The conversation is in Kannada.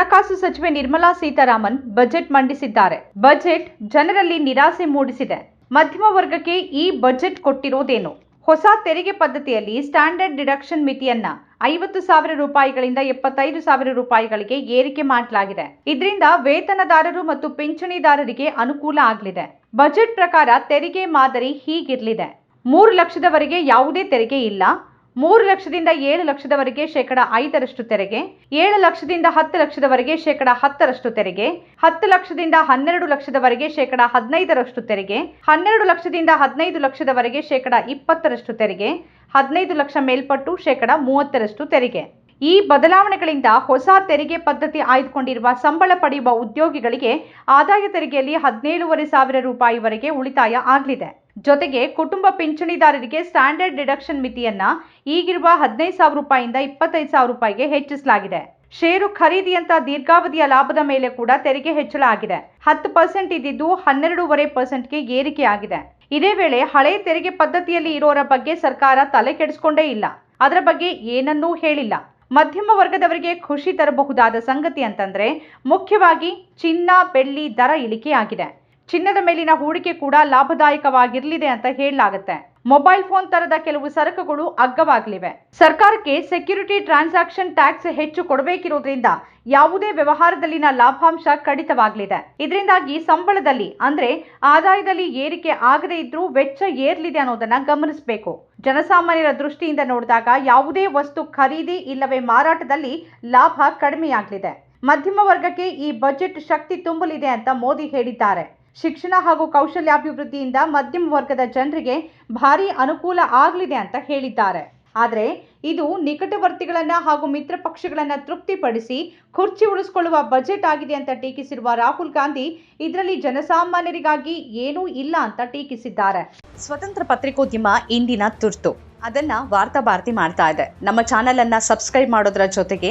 ಹಣಕಾಸು ಸಚಿವೆ ನಿರ್ಮಲಾ ಸೀತಾರಾಮನ್ ಬಜೆಟ್ ಮಂಡಿಸಿದ್ದಾರೆ. ಬಜೆಟ್ ಜನರಲ್ಲಿ ನಿರಾಸೆ ಮೂಡಿಸಿದೆ. ಮಧ್ಯಮ ವರ್ಗಕ್ಕೆ ಈ ಬಜೆಟ್ ಕೊಟ್ಟಿರೋದೇನು? ಹೊಸ ತೆರಿಗೆ ಪದ್ಧತಿಯಲ್ಲಿ ಸ್ಟ್ಯಾಂಡರ್ಡ್ ಡಿಡಕ್ಷನ್ ಮಿತಿಯನ್ನ ಐವತ್ತು ಸಾವಿರ ರೂಪಾಯಿಗಳಿಂದ ಎಪ್ಪತ್ತೈದು ಸಾವಿರ ರೂಪಾಯಿಗಳಿಗೆ ಏರಿಕೆ ಮಾಡಲಾಗಿದೆ. ಇದರಿಂದ ವೇತನದಾರರು ಮತ್ತು ಪಿಂಚಣಿದಾರರಿಗೆ ಅನುಕೂಲ ಆಗಲಿದೆ. ಬಜೆಟ್ ಪ್ರಕಾರ ತೆರಿಗೆ ಮಾದರಿ ಹೀಗಿರಲಿದೆ. ಮೂರು ಲಕ್ಷದವರೆಗೆ ಯಾವುದೇ ತೆರಿಗೆ ಇಲ್ಲ. ಮೂರು ಲಕ್ಷದಿಂದ ಏಳು ಲಕ್ಷದವರೆಗೆ ಶೇಕಡ ಐದರಷ್ಟು ತೆರಿಗೆ, ಏಳು ಲಕ್ಷದಿಂದ ಹತ್ತು ಲಕ್ಷದವರೆಗೆ ಶೇಕಡ ಹತ್ತರಷ್ಟು ತೆರಿಗೆ, ಹತ್ತು ಲಕ್ಷದಿಂದ ಹನ್ನೆರಡು ಲಕ್ಷದವರೆಗೆ ಶೇಕಡ ಹದಿನೈದರಷ್ಟು ತೆರಿಗೆ, ಹನ್ನೆರಡು ಲಕ್ಷದಿಂದ ಹದಿನೈದು ಲಕ್ಷದವರೆಗೆ ಶೇಕಡ ಇಪ್ಪತ್ತರಷ್ಟು ತೆರಿಗೆ, ಹದಿನೈದು ಲಕ್ಷ ಮೇಲ್ಪಟ್ಟು ಶೇಕಡ ಮೂವತ್ತರಷ್ಟು ತೆರಿಗೆ. ಈ ಬದಲಾವಣೆಗಳಿಂದ ಹೊಸ ತೆರಿಗೆ ಪದ್ಧತಿ ಆಯ್ದುಕೊಂಡಿರುವ ಸಂಬಳ ಪಡೆಯುವ ಉದ್ಯೋಗಿಗಳಿಗೆ ಆದಾಯ ತೆರಿಗೆಯಲ್ಲಿ ಹದಿನೇಳುವರೆ ಸಾವಿರ ರೂಪಾಯಿವರೆಗೆ ಉಳಿತಾಯ ಆಗಲಿದೆ. ಜೊತೆಗೆ ಕುಟುಂಬ ಪಿಂಚಣಿದಾರರಿಗೆ ಸ್ಟ್ಯಾಂಡರ್ಡ್ ಡಿಡಕ್ಷನ್ ಮಿತಿಯನ್ನ ಈಗಿರುವ ಹದಿನೈದು ಸಾವಿರ ರೂಪಾಯಿಯಿಂದ ಇಪ್ಪತ್ತೈದು ಸಾವಿರ ರೂಪಾಯಿಗೆ ಹೆಚ್ಚಿಸಲಾಗಿದೆ. ಷೇರು ಖರೀದಿಯಂತ ದೀರ್ಘಾವಧಿಯ ಲಾಭದ ಮೇಲೆ ಕೂಡ ತೆರಿಗೆ ಹೆಚ್ಚಳ ಆಗಿದೆ ಹತ್ತು ಪರ್ಸೆಂಟ್ ಇದ್ದಿದ್ದು ಹನ್ನೆರಡೂವರೆ ಪರ್ಸೆಂಟ್ಗೆ ಏರಿಕೆ ಆಗಿದೆ ಇದೇ ವೇಳೆ ಹಳೆ ತೆರಿಗೆ ಪದ್ಧತಿಯಲ್ಲಿ ಇರೋರ ಬಗ್ಗೆ ಸರ್ಕಾರ ತಲೆ ಕೆಡಿಸ್ಕೊಂಡೇ ಇಲ್ಲ. ಅದರ ಬಗ್ಗೆ ಏನನ್ನೂ ಹೇಳಿಲ್ಲ. ಮಧ್ಯಮ ವರ್ಗದವರಿಗೆ ಖುಷಿ ತರಬಹುದಾದ ಸಂಗತಿ ಅಂತಂದ್ರೆ ಮುಖ್ಯವಾಗಿ ಚಿನ್ನ, ಬೆಳ್ಳಿ ದರ ಇಳಿಕೆಯಾಗಿದೆ. ಚಿನ್ನದ ಮೇಲಿನ ಹೂಡಿಕೆ ಕೂಡ ಲಾಭದಾಯಕವಾಗಿರಲಿದೆ ಅಂತ ಹೇಳಲಾಗುತ್ತೆ. ಮೊಬೈಲ್ ಫೋನ್ ತರದ ಕೆಲವು ಸರಕುಗಳು ಅಗ್ಗವಾಗಲಿವೆ. ಸರ್ಕಾರಕ್ಕೆ ಸೆಕ್ಯೂರಿಟಿ ಟ್ರಾನ್ಸಾಕ್ಷನ್ ಟ್ಯಾಕ್ಸ್ ಹೆಚ್ಚು ಕೊಡಬೇಕಿರೋದ್ರಿಂದ ಯಾವುದೇ ವ್ಯವಹಾರದಲ್ಲಿನ ಲಾಭಾಂಶ ಕಡಿತವಾಗಲಿದೆ. ಇದರಿಂದಾಗಿ ಸಂಬಳದಲ್ಲಿ, ಅಂದ್ರೆ ಆದಾಯದಲ್ಲಿ ಏರಿಕೆ ಆಗದೇ ಇದ್ರೂ ವೆಚ್ಚ ಏರ್ಲಿದೆ ಅನ್ನೋದನ್ನ ಗಮನಿಸಬೇಕು. ಜನಸಾಮಾನ್ಯರ ದೃಷ್ಟಿಯಿಂದ ನೋಡಿದಾಗ ಯಾವುದೇ ವಸ್ತು ಖರೀದಿ ಇಲ್ಲವೇ ಮಾರಾಟದಲ್ಲಿ ಲಾಭ ಕಡಿಮೆಯಾಗಲಿದೆ. ಮಧ್ಯಮ ವರ್ಗಕ್ಕೆ ಈ ಬಜೆಟ್ ಶಕ್ತಿ ತುಂಬಲಿದೆ ಅಂತ ಮೋದಿ ಹೇಳಿದ್ದಾರೆ. ಶಿಕ್ಷಣ ಹಾಗೂ ಕೌಶಲ್ಯಾಭಿವೃದ್ಧಿಯಿಂದ ಮಧ್ಯಮ ವರ್ಗದ ಜನರಿಗೆ ಭಾರಿ ಅನುಕೂಲ ಆಗಲಿದೆ ಅಂತ ಹೇಳಿದ್ದಾರೆ. ಆದರೆ ಇದು ನಿಕಟವರ್ತಿಗಳನ್ನು ಹಾಗೂ ಮಿತ್ರ ಪಕ್ಷಗಳನ್ನ ತೃಪ್ತಿಪಡಿಸಿ ಕುರ್ಚಿ ಉಳಿಸಿಕೊಳ್ಳುವ ಬಜೆಟ್ ಆಗಿದೆ ಅಂತ ಟೀಕಿಸಿರುವ ರಾಹುಲ್ ಗಾಂಧಿ ಇದರಲ್ಲಿ ಜನಸಾಮಾನ್ಯರಿಗಾಗಿ ಏನೂ ಇಲ್ಲ ಅಂತ ಟೀಕಿಸಿದ್ದಾರೆ. ಸ್ವತಂತ್ರ ಪತ್ರಿಕೋದ್ಯಮ ಇಂದಿನ ತುರ್ತು. ಅದನ್ನ ವಾರ್ತಾ ಭಾರತಿ ಮಾಡ್ತಾ ಇದೆ. ನಮ್ಮ ಚಾನೆಲ್ ಅನ್ನ ಸಬ್ಸ್ಕ್ರೈಬ್ ಮಾಡೋದ್ರ ಜೊತೆಗೆ